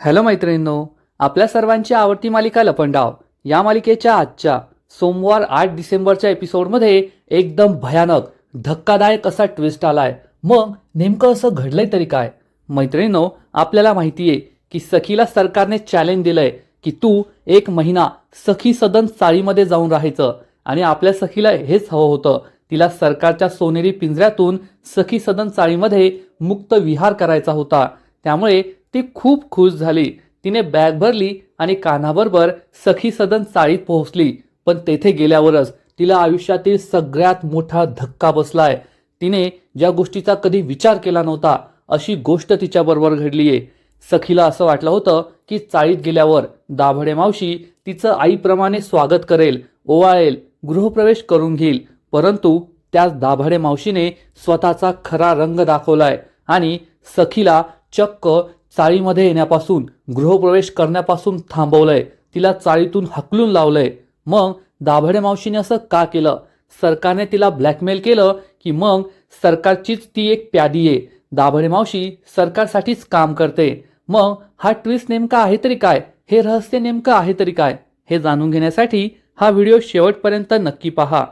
Hello मैत्रिणींनो आपल्या सर्वांची आवडती मालिका लपंडाव. या मालिकेच्या आजच्या सोमवार आठ डिसेंबरच्या एपिसोडमध्ये एकदम भयानक धक्कादायक असा ट्विस्ट आलाय. मग नेमकं असं घडलंय तरी काय? मैत्रिणींनो आपल्याला माहिती आहे की सखीला सरकारने चॅलेंज दिलंय की तू एक महिना सखी सदन चाळीमध्ये जाऊन राहायचं आणि आपल्या सखीला हेच हवं होतं. तिला सरकारच्या सोनेरी पिंजऱ्यातून सखी सदन चाळीमध्ये मुक्त विहार करायचा होता. त्यामुळे ती खूप खुश झाली. तिने बॅग भरली आणि कानाबरोबर सखी सदन चाळीत पोहोचली. पण तेथे गेल्यावरच तिला आयुष्यातील सगळ्यात मोठा धक्का बसलाय. तिने ज्या गोष्टीचा कधी विचार केला नव्हता अशी गोष्ट तिच्याबरोबर घडलीये सखीला असं वाटलं होतं की चाळीत गेल्यावर दाभडे मावशी तिचं आईप्रमाणे स्वागत करेल ओवाळेल गृहप्रवेश करून घेईल. परंतु त्याच दाभाडे मावशीने स्वतःचा खरा रंग दाखवलाय आणि सखीला चक्क चाळीमध्ये येण्यापासून गृहप्रवेश करण्यापासून थांबवलंय. तिला चाळीतून हकलून लावलंय. मग दाभडे मावशीने असं का केलं? सरकारने तिला ब्लॅकमेल केलं की मग सरकारचीच ती एक प्यादी आहे. दाभडे मावशी सरकारसाठीच काम करते. मग हा ट्विस्ट नेमका आहे तरी काय? हे रहस्य नेमकं आहे तरी काय? हे जाणून घेण्यासाठी हा व्हिडिओ शेवटपर्यंत नक्की पहा.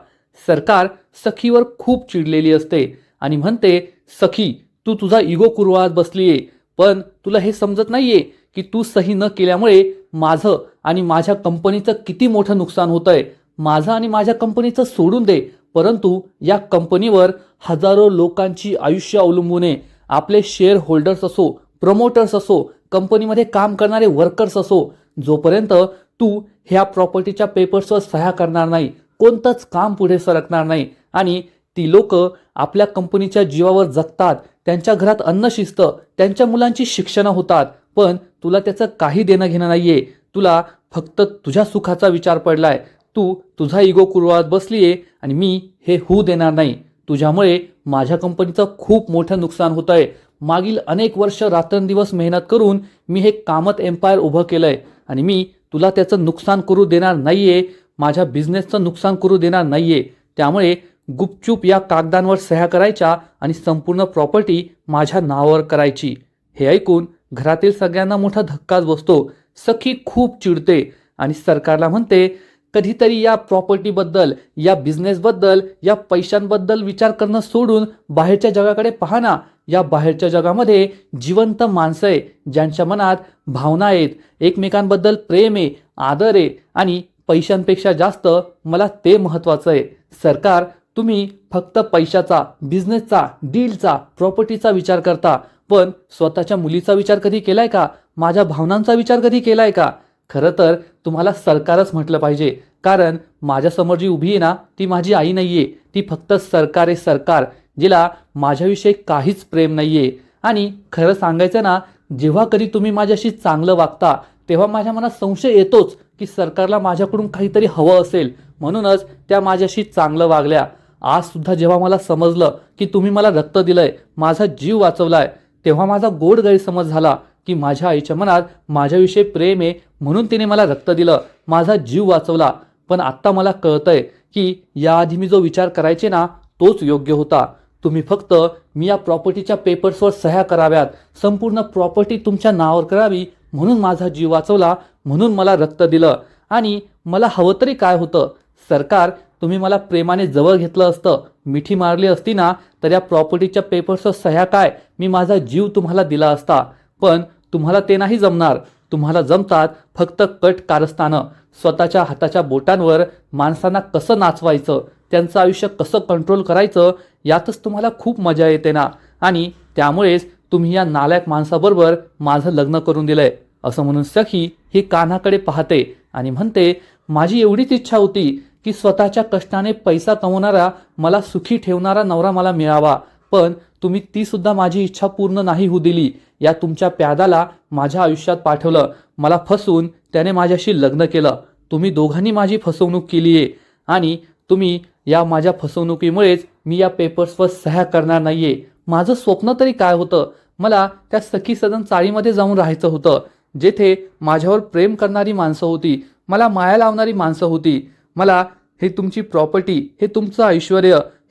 सरकार सखीवर खूप चिडलेली असते आणि म्हणते सखी तू तुझा इगो कुरवात बसलीये. पण तुला हे समजत नाहीये की तू सही न केल्यामुळे माझं आणि माझ्या कंपनीचं किती मोठं नुकसान होतंय. माझं आणि माझ्या कंपनीचं सोडून दे परंतु या कंपनीवर हजारो लोकांची आयुष्य अवलंबून आहे. आपले शेअर होल्डर्स असो प्रमोटर्स असो कंपनीमध्ये काम करणारे वर्कर्स असो जोपर्यंत तू ह्या प्रॉपर्टीच्या पेपर्सवर सह्या करणार नाही कोणतंच काम पुढे सरकणार नाही आणि ती लोक आपल्या कंपनीच्या जीवावर जगतात त्यांच्या घरात अन्न शिस्त त्यांच्या मुलांची शिक्षणं होतात पण तुला त्याचं काही देणं घेणं नाहीये. तुला फक्त तुझ्या सुखाचा विचार पडलाय. तू तुझा इगो कुरवात बसलीये आणि मी हे होऊ देणार नाही. तुझ्यामुळे माझ्या कंपनीचं खूप मोठं नुकसान होत आहे मागील अनेक वर्ष रात्रंदिवस मेहनत करून मी हे कामत एम्पायर उभं केलंय आणि मी तुला त्याचं नुकसान करू देणार नाहीये. माझ्या बिझनेसचं नुकसान करू देणार नाहीये. त्यामुळे गुपचूप या कागदांवर सह्या करायच्या आणि संपूर्ण प्रॉपर्टी माझ्या नावावर करायची. हे ऐकून घरातील सगळ्यांना मोठा धक्काच बसतो. सखी खूप चिडते आणि सरकारला म्हणते कधीतरी या प्रॉपर्टीबद्दल या बिझनेसबद्दल या पैशांबद्दल विचार करणं सोडून बाहेरच्या जगाकडे पहा ना. या बाहेरच्या जगामध्ये जिवंत माणसं आहे ज्यांच्या मनात भावना आहेत. एकमेकांबद्दल प्रेम आहे आदर आहे आणि पैशांपेक्षा जास्त मला ते महत्त्वाचं आहे. सरकार तुम्ही फक्त पैशाचा बिझनेसचा डीलचा प्रॉपर्टीचा विचार करता पण स्वतःच्या मुलीचा विचार कधी केलाय का? माझ्या भावनांचा विचार कधी केलाय का? खरं तर तुम्हाला सरकारच म्हटलं पाहिजे. कारण माझ्यासमोर जी उभी आहे ना ती माझी आई नाहीये. ती फक्त सरकार आहे सरकार जिला माझ्याविषयी काहीच प्रेम नाहीये. आणि खरं सांगायचं ना जेव्हा कधी तुम्ही माझ्याशी चांगलं वागता तेव्हा माझ्या मनात संशय येतोच की सरकारला माझ्याकडून काहीतरी हवं असेल. म्हणूनच त्या माझ्याशी चांगलं वागल्या. आजसुद्धा जेव्हा मला समजलं की तुम्ही मला रक्त दिलंय माझा जीव वाचवलाय तेव्हा माझा गोड गैरसमज झाला की माझ्या आईच्या मनात माझ्याविषयी प्रेम आहे म्हणून तिने मला रक्त दिलं माझा जीव वाचवला. पण आत्ता मला कळतंय की याआधी मी जो विचार करायचे ना तोच योग्य होता. तुम्ही फक्त मी या प्रॉपर्टीच्या पेपर्सवर सह्या कराव्यात संपूर्ण प्रॉपर्टी तुमच्या नावावर करावी म्हणून माझा जीव वाचवला म्हणून मला रक्त दिलं. आणि मला हवं तरी काय होतं? सरकार तुम्ही मला प्रेमाने जवळ घेतलं असतं मिठी मारली असती ना तर या प्रॉपर्टीच्या पेपर्सचं सह्या काय? मी माझा जीव तुम्हाला दिला असता. पण तुम्हाला ते नाही जमणार. तुम्हाला जमतात फक्त कट कारस्थानं. स्वतःच्या हाताच्या बोटांवर माणसांना कसं नाचवायचं? त्यांचं आयुष्य कसं कंट्रोल करायचं? यातच तुम्हाला खूप मजा येते ना. आणि त्यामुळेच तुम्ही या नालायक माणसाबरोबर माझं लग्न करून दिलंय. असं म्हणून सखी ही कान्हाकडे पाहते आणि म्हणते माझी एवढीच इच्छा होती. की स्वतःच्या कष्टाने पैसा कमवणारा मला सुखी ठेवणारा नवरा मला मिळावा. पण तुम्ही ती सुद्धा माझी इच्छा पूर्ण नाही होऊ दिली. या तुमच्या प्यादाला माझ्या आयुष्यात पाठवलं. मला फसवून त्याने माझ्याशी लग्न केलं. तुम्ही दोघांनी माझी फसवणूक केली आहे. आणि तुम्ही या माझ्या फसवणुकीमुळेच मी या पेपर्सवर सह्या करणार नाहीये. माझं स्वप्न तरी काय होतं? मला त्या सखी सदन चाळीमध्ये जाऊन राहायचं होतं. जेथे माझ्यावर प्रेम करणारी माणसं होती. मला माया लावणारी माणसं होती. मला हे तुमची प्रॉपर्टी हे तुमचं ऐश्वर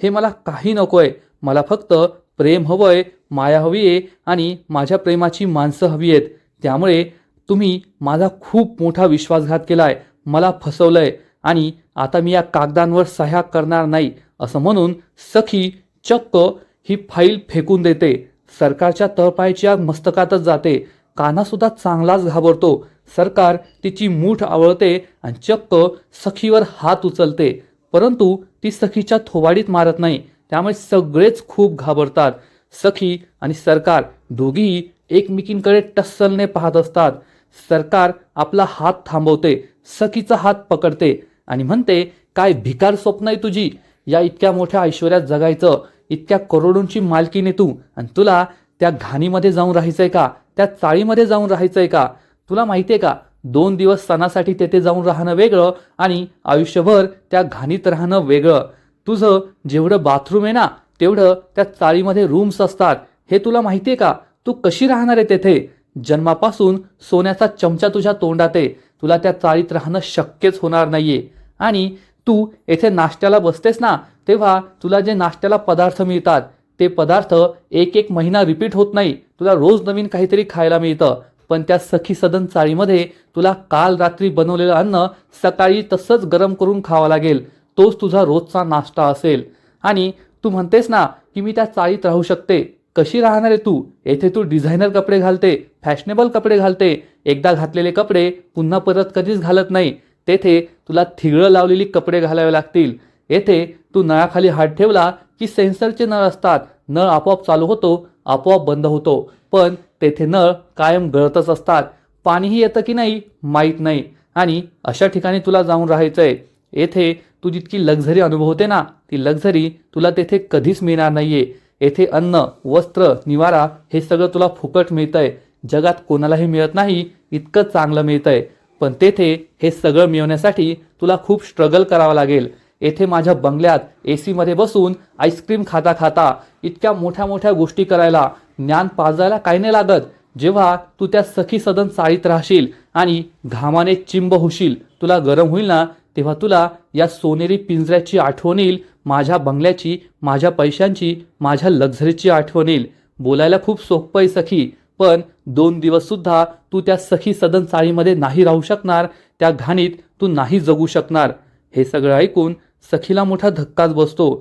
हे मला काही नको आहे मला फक्त प्रेम हवं आहे माया हवी आहे आणि माझ्या प्रेमाची माणसं हवी आहेत. त्यामुळे तुम्ही माझा खूप मोठा विश्वासघात केला आहे मला फसवलं आहे आणि आता मी या कागदांवर सह्या करणार नाही असं म्हणून सखी चक्क ही फाईल फेकून देते. सरकारच्या तळपायच्या मस्तकातच जाते. कानासुद्धा चांगलाच घाबरतो. सरकार तिची मूठ आवळते आणि चक्क सखीवर हात उचलते. परंतु ती सखीच्या थोवाडीत मारत नाही. त्यामुळे सगळेच खूप घाबरतात. सखी आणि सरकार दोघीही एकमेकींकडे टस्सलने पाहत असतात. सरकार आपला हात थांबवते सखीचा हात पकडते आणि म्हणते काय भिकार स्वप्न आहे तुझी? या इतक्या मोठ्या ऐश्वर्यात जगायचं. इतक्या करोडोंची मालकीने तू. आणि तुला त्या घाणीमध्ये जाऊन राहायचंय का? त्या चाळीमध्ये जाऊन राहायचंय का? तुला माहिती आहे का? दोन दिवस सणासाठी तेथे जाऊन राहणं वेगळं आणि आयुष्यभर त्या घाणीत राहणं वेगळं. तुझं जेवढं बाथरूम आहे ना तेवढं त्या चाळीमध्ये रूम्स असतात. हे तुला माहिती आहे का? तू कशी राहणार आहे तेथे? जन्मापासून सोन्याचा चमचा तुझ्या तोंडात आहे. तुला त्या चाळीत राहणं शक्यच होणार नाहीये. आणि तू येथे नाश्त्याला बसतेस ना तेव्हा तुला जे नाश्त्याला पदार्थ मिळतात ते पदार्थ एक एक महिना रिपीट होत नाही. तुला रोज नवीन काहीतरी खायला मिळतं. पण त्या सखी सदन चाळीमध्ये तुला काल रात्री बनवलेलं अन्न सकाळी तसंच गरम करून खावं लागेल. तोच तुझा रोजचा नाश्ता असेल. आणि तू म्हणतेस ना की मी त्या चाळीत राहू शकते. कशी राहणार आहे तू? येथे तू डिझायनर कपडे घालते फॅशनेबल कपडे घालते. एकदा घातलेले कपडे पुन्हा परत कधीच घालत नाही. तेथे तुला थिगळं लावलेली कपडे घालावे लागतील. येथे तू नळाखाली हात ठेवला की सेन्सरचे नळ असतात. नळ आपोआप चालू होतो आपोआप बंद होतो. पण तेथे नळ कायम गळतच असतात. पाणीही येतं की नाही माहीत नाही. आणि अशा ठिकाणी तुला जाऊन राहायचं आहे येथे तू जितकी लक्झरी अनुभवते ना ती लक्झरी तुला तेथे कधीच मिळणार नाहीये. येथे अन्न वस्त्र निवारा हे सगळं तुला फुकट मिळतंय. जगात कोणालाही मिळत नाही इतकं चांगलं मिळतंय. पण तेथे हे सगळं मिळवण्यासाठी तुला खूप स्ट्रगल करावं लागेल. येथे माझ्या बंगल्यात ए सीमध्ये बसून आईस्क्रीम खाता खाता इतक्या मोठ्या मोठ्या गोष्टी करायला ज्ञान पाजायला काही नाही लागत. जेव्हा तू त्या सखी सदन चाळीत राहशील आणि घामाने चिंब होशील तुला गरम होईल ना तेव्हा तुला या सोनेरी पिंजऱ्याची आठवण येईल माझ्या बंगल्याची माझ्या पैशांची माझ्या लक्झरीची आठवण येईल. बोलायला खूप सोपं आहे सखी पण दोन दिवससुद्धा तू त्या सखी सदन चाळीमध्ये नाही राहू शकणार त्या घाणीत तू नाही जगू शकणार. हे सगळं ऐकून सखीला मोठा धक्काच बसतो.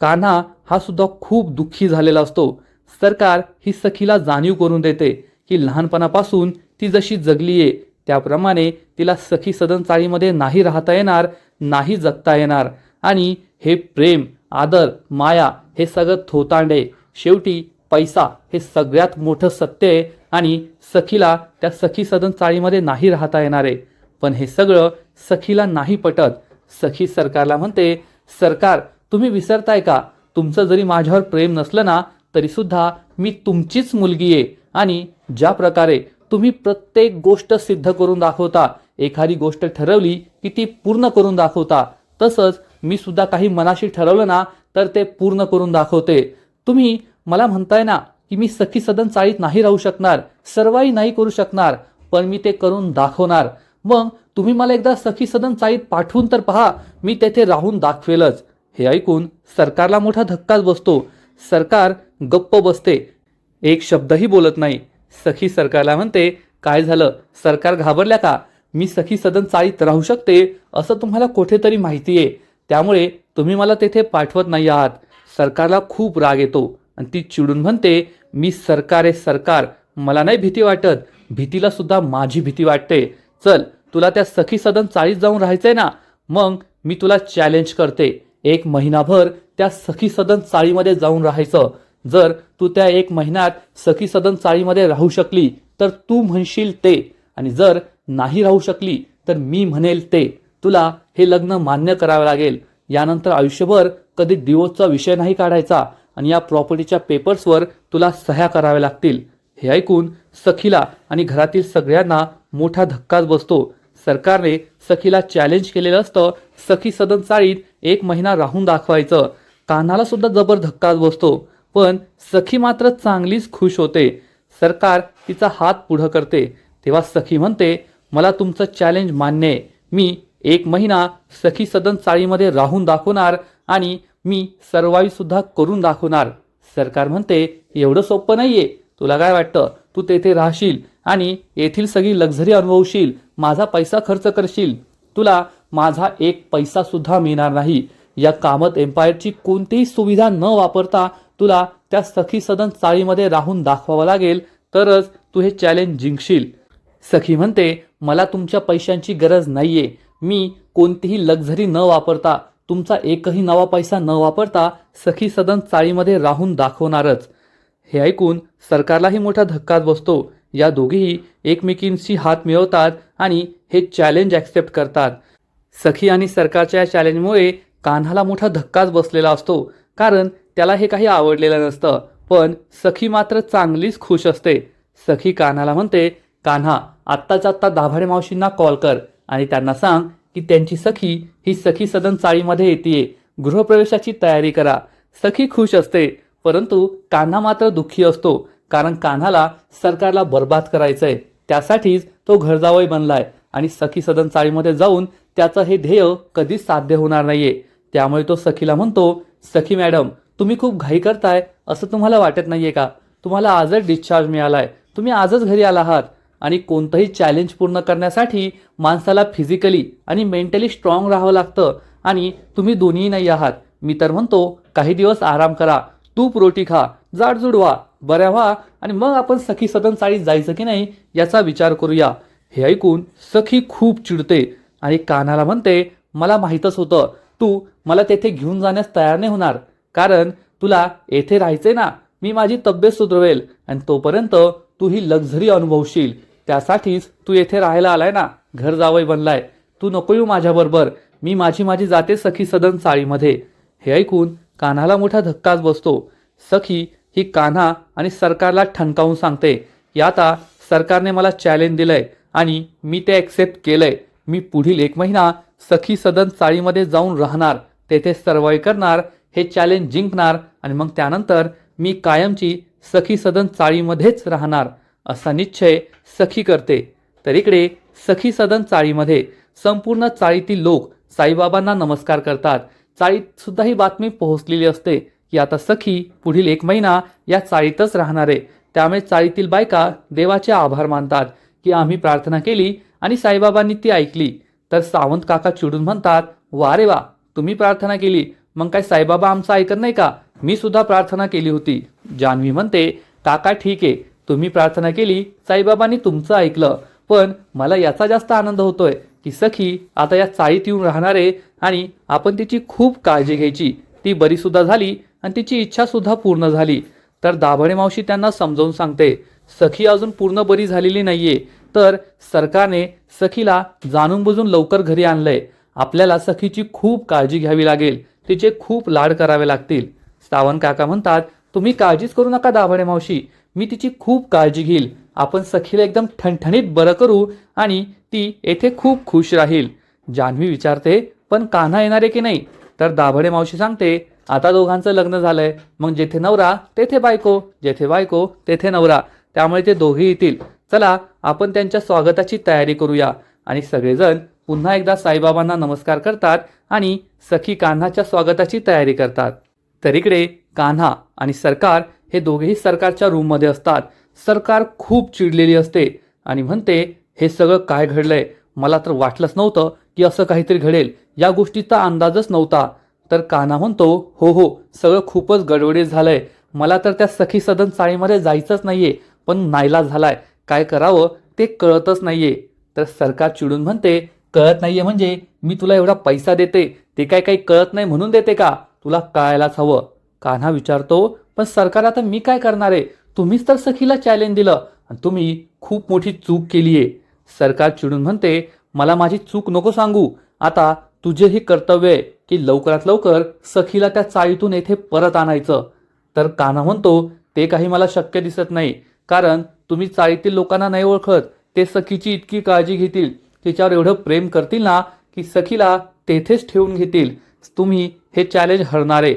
कान्हा हा सुद्धा खूप दुःखी झालेला असतो. सरकार ही सखीला जाणीव करून देते की लहानपणापासून ती जशी जगली आहे त्याप्रमाणे तिला सखी सदन चाळीमध्ये नाही राहता येणार नाही जगता येणार. आणि हे प्रेम आदर माया हे सगळं थोतांडे. शेवटी पैसा हे सगळ्यात मोठं सत्य आहे आणि सखीला त्या सखी सदन चाळीमध्ये नाही राहता येणार आहे. पण हे सगळं सखीला नाही पटत. सखी सरकारला म्हणते सरकार तुम्ही विसरताय का? तुमचं जरी माझ्यावर प्रेम नसलं ना तरीसुद्धा मी तुमचीच मुलगी आहे. आणि ज्या प्रकारे तुम्ही प्रत्येक गोष्ट सिद्ध करून दाखवता एखादी गोष्ट ठरवली की ती पूर्ण करून दाखवता तसंच मी सुद्धा काही मनाशी ठरवलं ना तर ते पूर्ण करून दाखवते. तुम्ही मला म्हणताय ना की मी सखी सदन चाळीत नाही राहू शकणार सर्वाई नाही करू शकणार पण मी ते करून दाखवणार. मग तुम्ही मला एकदा सखी सदन चाळीत पाठवून तर पहा मी तेथे राहून दाखवेलच. हे ऐकून सरकारला मोठा धक्काच बसतो. सरकार गप्प बसते. एक शब्दही बोलत नाही. सखी सरकारला म्हणते काय झालं? सरकार घाबरल्या का? मी सखी सदन चाळीत राहू शकते? असं तुम्हाला कुठेतरी माहिती आहे. त्यामुळे तुम्ही मला तेथे पाठवत नाही आहात. सरकारला खूप राग येतो. आणि ती चिडून म्हणते मी सरकार आहे सरकार. मला नाही भीती वाटत. भीतीला सुद्धा माझी भीती वाटते. चल तुला त्या सखी सदन चाळीत जाऊन राहायचंय ना? मग मी तुला चॅलेंज करते. एक महिनाभर त्या सखी सदन चाळीमध्ये जाऊन राहायचं. जर तू त्या एक महिन्यात सखी सदन चाळीमध्ये राहू शकली तर तू म्हणशील ते. आणि जर नाही राहू शकली तर मी म्हणेल ते. तुला हे लग्न मान्य करावं लागेल. यानंतर आयुष्यभर कधी डिवोर्सचा विषय नाही काढायचा आणि या प्रॉपर्टीच्या पेपर्सवर तुला सह्या कराव्या लागतील. हे ऐकून सखीला आणि घरातील सगळ्यांना मोठा धक्काच बसतो. सरकारने सखीला चॅलेंज केलेलं असतं सखी सदन चाळीत एक महिना राहून दाखवायचं. कानाला सुद्धा जबर धक्काच बसतो. पण सखी मात्र चांगलीच खुश होते. सरकार तिचा हात पुढं करते. तेव्हा सखी म्हणते मला तुमचं चॅलेंज मान्य आहे. मी एक महिना सखी सदन चाळीमध्ये राहून दाखवणार आणि मी सर्वाईसुद्धा करून दाखवणार. सरकार म्हणते एवढं सोपं नाही आहे तुला काय वाटतं? तू तेथे राहशील आणि येथील सगळी लक्झरी अनुभवशील. माझा पैसा खर्च करशील. तुला माझा एक पैसा सुद्धा मिळणार नाही. या कामत एम्पायरची कोणतीही सुविधा न वापरता तुला त्या सखी सदन चाळीमध्ये राहून दाखवावं लागेल तरच तू हे चॅलेंज जिंकशील. सखी म्हणते मला तुमच्या पैशांची गरज नाहीये. मी कोणतीही लक्झरी न वापरता तुमचा एकही नवा पैसा न वापरता सखी सदन चाळीमध्ये राहून दाखवणारच. हे ऐकून सरकारलाही मोठा धक्काच बसतो. या दोघीही एकमेकींशी हात मिळवतात आणि हे चॅलेंज ॲक्सेप्ट करतात. सखी आणि सरकारच्या या चॅलेंजमुळे कान्हाला मोठा धक्काच बसलेला असतो कारण त्याला हे काही आवडलेलं नसतं. पण सखी मात्र चांगलीच खुश असते. सखी कान्हाला म्हणते कान्हा आत्ताच्या आत्ता दाभाडे मावशींना कॉल कर आणि त्यांना सांग की त्यांची सखी ही सखी सदन चाळीमध्ये येते गृहप्रवेशाची तयारी करा. सखी खुश असते परंतु कान्हा मात्र दुःखी असतो कारण कान्हाला सरकारला बर्बाद करायचंय. त्यासाठीच तो घरजावई बनलाय आणि सखी सदन चाळीमध्ये जाऊन त्याचं हे ध्येय कधीच साध्य होणार नाहीये. त्यामुळे तो सखीला म्हणतो सखी मॅडम तुम्ही खूप घाई करताय असं तुम्हाला वाटत नाहीये का? तुम्हाला आजच डिस्चार्ज मिळालाय. तुम्ही आजच घरी आला आहात. आणि कोणतंही चॅलेंज पूर्ण करण्यासाठी माणसाला फिजिकली आणि मेंटली स्ट्रॉंग राहावं लागतं. आणि तुम्ही दोन्ही नाही आहात. मी तर म्हणतो काही दिवस आराम करा. तूप रोटी खा. जाडजूड व्हा बऱ्या व्हा. आणि मग आपण सखी सदन चाळीत जायचं की नाही याचा विचार करूया. हे ऐकून सखी खूप चिडते आणि कानाला म्हणते मला माहीतच होतं. तू मला तेथे घेऊन जाण्यास तयार नाही होणार. कारण तुला येथे राहायचे ना मी माझी तब्येत सुधरवेल आणि तोपर्यंत तू ही लक्झरी अनुभवशील. त्यासाठीच तू येथे राहायला आलाय ना घर जावई बनलाय. तू नको येऊ माझ्याबरोबर मी माझी माझी जाते सखी सदन चाळीमध्ये. हे ऐकून कान्हाला मोठा धक्काच बसतो. सखी ही कान्हा आणि सरकारला ठणकावून सांगते की आता सरकारने मला चॅलेंज दिलंय आणि मी ते ॲक्सेप्ट केलंय. मी पुढील एक महिना सखी सदन चाळीमध्ये जाऊन राहणार तेथे सर्वाईव्ह करणार हे चॅलेंज जिंकणार आणि मग त्यानंतर मी कायमची सखी सदन चाळीमध्येच राहणार असा निश्चय सखी करते. तर इकडे सखी सदन चाळीमध्ये संपूर्ण चाळीतील लोक साईबाबांना नमस्कार करतात. चाळीत सुद्धा ही बातमी पोहोचलेली असते की आता सखी पुढील एक महिना या चाळीतच राहणार. आहे त्यामुळे चाळीतील बायका देवाचे आभार मानतात की आम्ही प्रार्थना केली आणि साईबाबांनी ती ऐकली. तर सावंत काका चिडून म्हणतात वा रे वा तुम्ही प्रार्थना केली. मग काय साईबाबा आमचं ऐकत नाही का? मी सुद्धा प्रार्थना केली होती. जान्हवी म्हणते काका ठीक आहे तुम्ही प्रार्थना केली साईबाबांनी तुमचं ऐकलं. पण मला याचा जास्त आनंद होतोय की सखी आता या चाळीत येऊन राहणार आहे आणि आपण तिची खूप काळजी घ्यायची. ती बरीसुद्धा झाली आणि तिची इच्छासुद्धा पूर्ण झाली. तर दाभणे मावशी त्यांना समजावून सांगते सखी अजून पूर्ण बरी झालेली नाहीये. तर सरकारने सखीला जाणून बुजून लवकर घरी आणलंय. आपल्याला सखीची खूप काळजी घ्यावी लागेल. तिचे खूप लाड करावे लागतील. सावंत काका म्हणतात तुम्ही काळजीच करू नका दाभाडे मावशी. मी तिची खूप काळजी घेईल. आपण सखीला एकदम ठणठणीत बरं करू आणि ती येथे खूप खुश राहील. जान्हवी विचारते पण कान्हा येणार आहे की नाही? तर दाभडे मावशी सांगते आता दोघांचं लग्न झालंय. मग जेथे नवरा तेथे बायको. जेथे बायको तेथे नवरा. त्यामुळे ते दोघे येतील. चला आपण त्यांच्या स्वागताची तयारी करूया. आणि सगळेजण पुन्हा एकदा साईबाबांना नमस्कार करतात आणि सखी कान्हाच्या स्वागताची तयारी करतात. तर इकडे कान्हा आणि सरकार हे दोघेही सरकारच्या रूममध्ये असतात. सरकार खूप चिडलेली असते आणि म्हणते हे सगळं काय घडलंय? मला तर वाटलंच नव्हतं की असं काहीतरी घडेल. या गोष्टीचा अंदाजच नव्हता. तर कान्हा म्हणतो हो हो सगळं खूपच गडबडीत झालंय. मला तर त्या सखी सदन चाळीमध्ये जायचंच नाहीये पण नाईला झालाय. काय करावं ते कळतच नाहीये. तर सरकार चिडून म्हणते कळत नाहीये म्हणजे मी तुला एवढा पैसा देते ते काय काही कळत नाही म्हणून देते का? तुला कळायलाच हवं. कान्हा विचारतो पण सरकार आता मी काय करणार आहे? तुम्हीच तर सखीला चॅलेंज दिलं आणि तुम्ही खूप मोठी चूक केली आहे सरकार चिडून म्हणते मला माझी चूक नको सांगू. आता तुझे हे कर्तव्य आहे की लवकरात लवकर सखीला त्या चाळीतून येथे परत आणायचं. तर कान्हा म्हणतो ते काही मला शक्य दिसत नाही. कारण तुम्ही चाळीतील लोकांना नाही ओळखत. ते सखीची इतकी काळजी घेतील. तिच्यावर एवढं प्रेम करतील ना की सखीला तेथेच ठेवून घेतील. तुम्ही हे चॅलेंज हरणारे.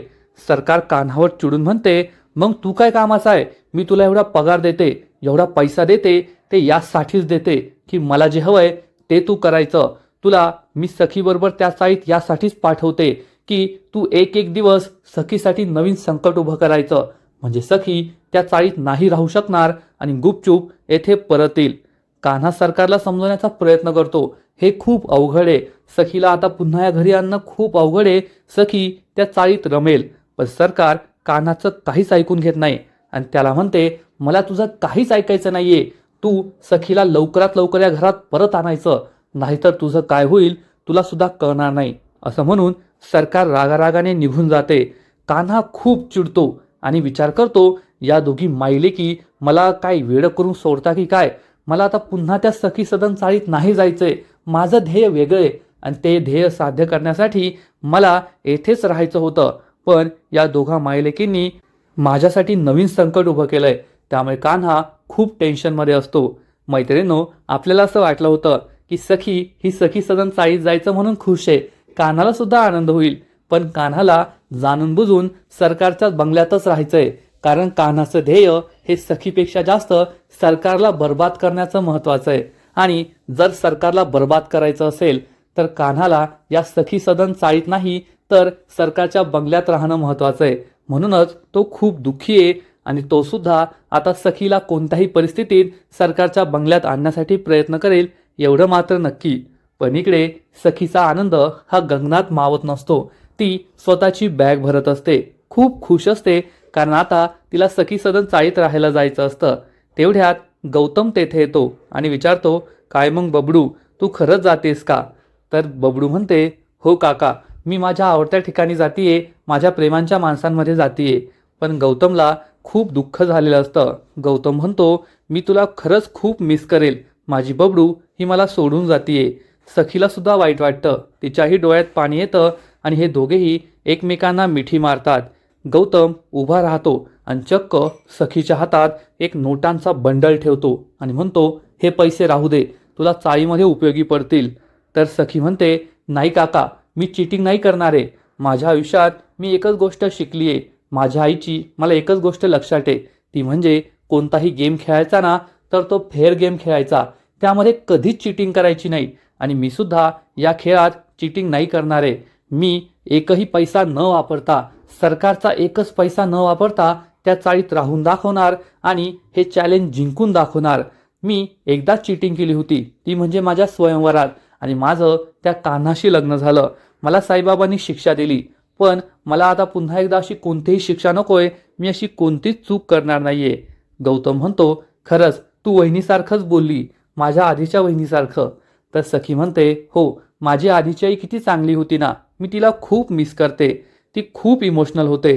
सरकार कान्हावर चिडून म्हणते मग तू काय कामाचा आहे? मी तुला एवढा पगार देते एवढा पैसा देते ते यासाठीच देते की मला जे हवंय ते तू करायचं. तुला मी सखीबरोबर त्या चाळीत यासाठीच पाठवते की तू एक एक दिवस सखीसाठी नवीन संकट उभं करायचं. म्हणजे सखी त्या चाळीत नाही राहू शकणार आणि गुपचूप येथे परत येईल कान्हा सरकारला समजवण्याचा प्रयत्न करतो. हे खूप अवघड आहे. सखीला आता पुन्हा या घरी आणणं खूप अवघड आहे. सखी त्या चाळीत रमेल. पण सरकार कान्हाचं काहीच ऐकून घेत नाही. आणि त्याला म्हणते मला तुझं काहीच ऐकायचं नाहीये. तू सखीला लवकरात लवकर या घरात परत आणायचं. नाहीतर तुझं काय होईल तुला सुद्धा कळणार नाही. असं म्हणून सरकार रागारागाने निघून जाते. कान्हा खूप चिडतो. आणि विचार करतो या दोघी मायले की मला काय वेळ करून सोडता की काय? मला आता पुन्हा त्या सखी सदन चाळीत नाही जायचंय. माझं ध्येय वेगळे आणि ते ध्येय साध्य करण्यासाठी मला येथेच राहायचं होतं. पण या दोघा मायलेकींनी माझ्यासाठी नवीन संकट उभं केलंय. त्यामुळे कान्हा खूप टेन्शनमध्ये असतो. मैत्रिणींनो आपल्याला असं वाटलं होतं की सखी ही सखी सदन चाळीत जायचं म्हणून खुश आहे. कान्हाला सुद्धा आनंद होईल. पण कान्हाला जाणून बुजून सरकारच्याच बंगल्यातच राहायचंय. कारण कान्हाचं ध्येय हे सखीपेक्षा जास्त सरकारला बर्बाद करण्याचं महत्वाचं आहे आणि जर सरकारला बर्बाद करायचं असेल तर कान्हाला या सखी सदन चाळीत नाही तर सरकारच्या बंगल्यात राहणं महत्वाचं आहे म्हणूनच तो खूप दुःखी आहे आणि तो सुद्धा आता सखीला कोणत्याही परिस्थितीत सरकारच्या बंगल्यात आणण्यासाठी प्रयत्न करेल एवढं मात्र नक्की. पण इकडे सखीचा आनंद हा गगनात मावत नसतो. ती स्वतःची बॅग भरत असते. खूप खुश असते कारण आता तिला सखी सदन चाळीत राहायला जायचं असतं. तेवढ्यात गौतम तेथे येतो आणि विचारतो काय मग बबडू तू खरंच जातेस का? तर बबडू म्हणते हो काका मी माझ्या आवडत्या ठिकाणी जातीये माझ्या प्रेमांच्या माणसांमध्ये जातीये. पण गौतमला खूप दुःख झालेलं असतं. गौतम म्हणतो मी तुला खरंच खूप मिस करेल. माझी बबडू ही मला सोडून जातीये. सखीला सुद्धा वाईट वाटतं. तिच्याही डोळ्यात पाणी येतं आणि हे दोघेही एकमेकांना मिठी मारतात. गौतम उभा राहतो आणि चक्क सखीच्या हातात एक नोटांचा बंडल ठेवतो आणि म्हणतो हे पैसे राहू दे तुला चाळीमध्ये उपयोगी पडतील. तर सखी म्हणते नाही काका मी चिटिंग नाही करणार आहे. माझ्या आयुष्यात मी एकच गोष्ट शिकली आहे. माझ्या आईची मला एकच गोष्ट लक्षात आहे. ती म्हणजे कोणताही गेम खेळायचा ना तर तो फेअर गेम खेळायचा. त्यामध्ये कधीच चिटिंग करायची नाही आणि मी सुद्धा या खेळात चिटिंग नाही करणार आहे. मी एकही पैसा न वापरता सरकारचा एकच पैसा न वापरता त्या चाळीत राहून दाखवणार आणि हे चॅलेंज जिंकून दाखवणार. मी एकदाच चिटिंग केली होती ती म्हणजे माझ्या स्वयंवरात आणि माझं त्या कान्हाशी लग्न झालं. मला साईबाबांनी शिक्षा दिली पण मला आता पुन्हा एकदा अशी कोणतीही शिक्षा नकोय मी अशी कोणतीच चूक करणार नाहीये. गौतम म्हणतो खरंच तू वहिनीसारखंच बोलली माझ्या आधीच्या वहिनीसारखं. तर सखी म्हणते हो माझी आधीची आई किती चांगली होती ना. मी तिला खूप मिस करते. ती खूप इमोशनल होते.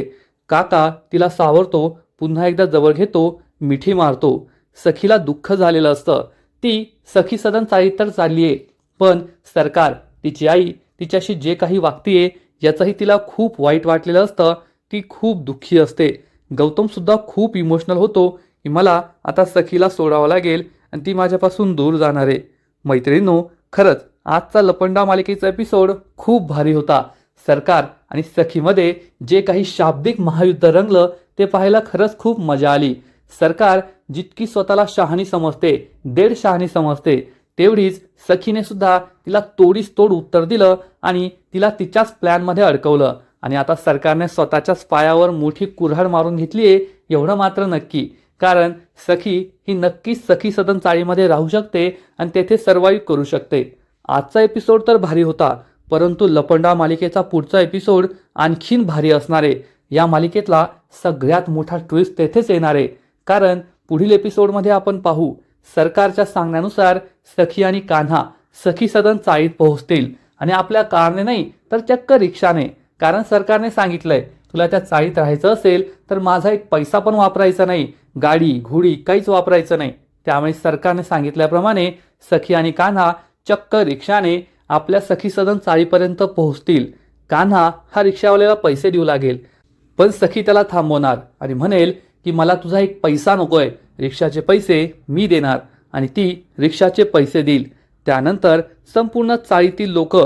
काका तिला सावरतो पुन्हा एकदा जवळ घेतो मिठी मारतो. सखीला दुःख झालेलं असतं. ती सखी सदन चाळीत तर चालली आहे पण सरकार तिची आई तिच्याशी जे काही वागतीये याचंही तिला खूप वाईट वाटलेलं असतं. ती खूप दुःखी असते. गौतमसुद्धा खूप इमोशनल होतो. की मला आता सखीला सोडावं लागेल आणि ती माझ्यापासून दूर जाणार. आहे मैत्रिणींनो खरंच आजचा लपंडा मालिकेचा एपिसोड खूप भारी होता. सरकार आणि सखीमध्ये जे काही शाब्दिक महायुद्ध रंगलं ते पाहायला खरंच खूप मजा आली. सरकार जितकी स्वतःला शहाणी समजते देड शहाणी समजते तेवढीच सखीने सुद्धा तिला तोडीस तोड उत्तर दिलं आणि तिला तिच्याच प्लॅनमध्ये अडकवलं. आणि आता सरकारने स्वतःच्याच पायावर मोठी कुऱ्हाड मारून घेतली आहे एवढं मात्र नक्की. कारण सखी ही नक्कीच सखी सदन चाळीमध्ये राहू शकते आणि तेथे सर्वाईव्ह करू शकते. आजचा एपिसोड तर भारी होता परंतु लपंडा मालिकेचा पुढचा एपिसोड आणखीन भारी असणार. आहे या मालिकेतला सगळ्यात मोठा ट्विस्ट तेथेच येणार आहे. कारण पुढील एपिसोडमध्ये आपण पाहू सरकारच्या सांगण्यानुसार सखी आणि कान्हा सखी सदन चाळीत पोहोचतील. आणि आपल्या कारने नाही तर चक्क रिक्षाने. कारण सरकारने सांगितलंय तुला त्या चाळीत राहायचं असेल तर माझा एक पैसा पण वापरायचा नाही. गाडी घोडी काहीच वापरायचं नाही. त्यामुळे सरकारने सांगितल्याप्रमाणे सखी आणि कान्हा चक्क रिक्षाने आपल्या सखी सदन चाळीपर्यंत पोहोचतील. कान्हा हा रिक्षावाल्याला पैसे देऊ लागेल. पण सखी त्याला थांबवणार आणि म्हणेल की मला तुझा एक पैसा नकोय. रिक्षाचे पैसे मी देणार आणि ती रिक्षाचे पैसे देईल. त्यानंतर संपूर्ण चाळीतील लोक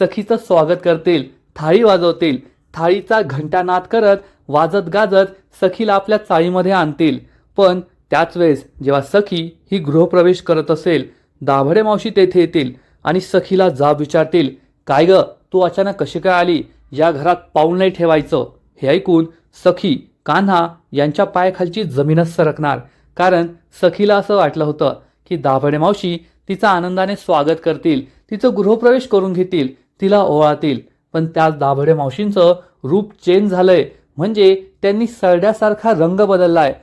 सखीचं स्वागत करतील थाळी वाजवतील. थाळीचा घंटानाद करत वाजत गाजत सखीला आपल्या चाळीमध्ये आणतील. पण त्याच वेळेस जेव्हा सखी ही गृहप्रवेश करत असेल दाभडे मावशी तेथे येतील आणि सखीला जाब विचारतील काय ग तू अचानक कशी काय आली? या घरात पाऊल नाही ठेवायचं. हे ऐकून सखी कान्हा यांच्या पायाखालची जमीनच सरकणार. कारण सखीला असं वाटलं होतं की दाभडे मावशी तिचं आनंदाने स्वागत करतील तिचं गृहप्रवेश करून घेतील तिला ओवाळतील. पण त्याच दाभडे मावशींचं रूप चेंज झालंय. म्हणजे त्यांनी सरड्यासारखा रंग बदललाय.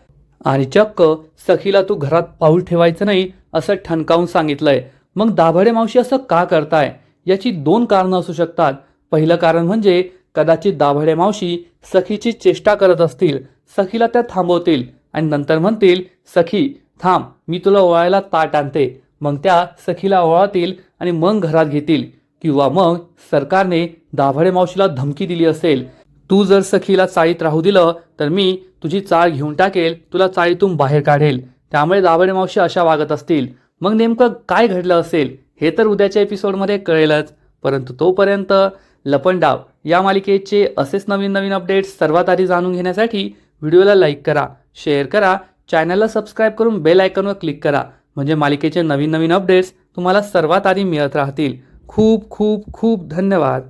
आणि चक्क सखीला तू घरात पाऊल ठेवायचं नाही असं ठणकावून सांगितलंय. मग दाभडे मावशी असं का करताय? याची दोन कारणं असू शकतात. पहिलं कारण म्हणजे कदाचित दाभडे मावशी सखीची चेष्टा करत असतील सखीला त्या थांबवतील आणि नंतर म्हणतील सखी थांब मी तुला ओळायला ताट आणते. मग त्या सखीला ओळातील आणि मग घरात घेतील. किंवा मग सरकारने दाभडे मावशीला धमकी दिली असेल तू जर सखीला चाळीत राहू दिलं तर मी तुझी चाळ घेऊन टाकेल तुला चाळीतून बाहेर काढेल. त्यामुळे दाभडे मावशी अशा वागत असतील. मग नेमकं काय घडलं असेल हे तर उद्याच्या एपिसोडमध्ये कळेलच. परंतु तोपर्यंत लपंडाव या मालिकेचे असेच नवीन नवीन अपडेट्स सर्वात आधी जाणून घेण्यासाठी व्हिडिओला लाईक करा शेअर करा चॅनलला सबस्क्राईब करून बेल आयकॉनवर क्लिक करा. म्हणजे मालिकेचे नवीन नवीन अपडेट्स तुम्हाला सर्वात आधी मिळत राहतील. खूप खूप खूप धन्यवाद.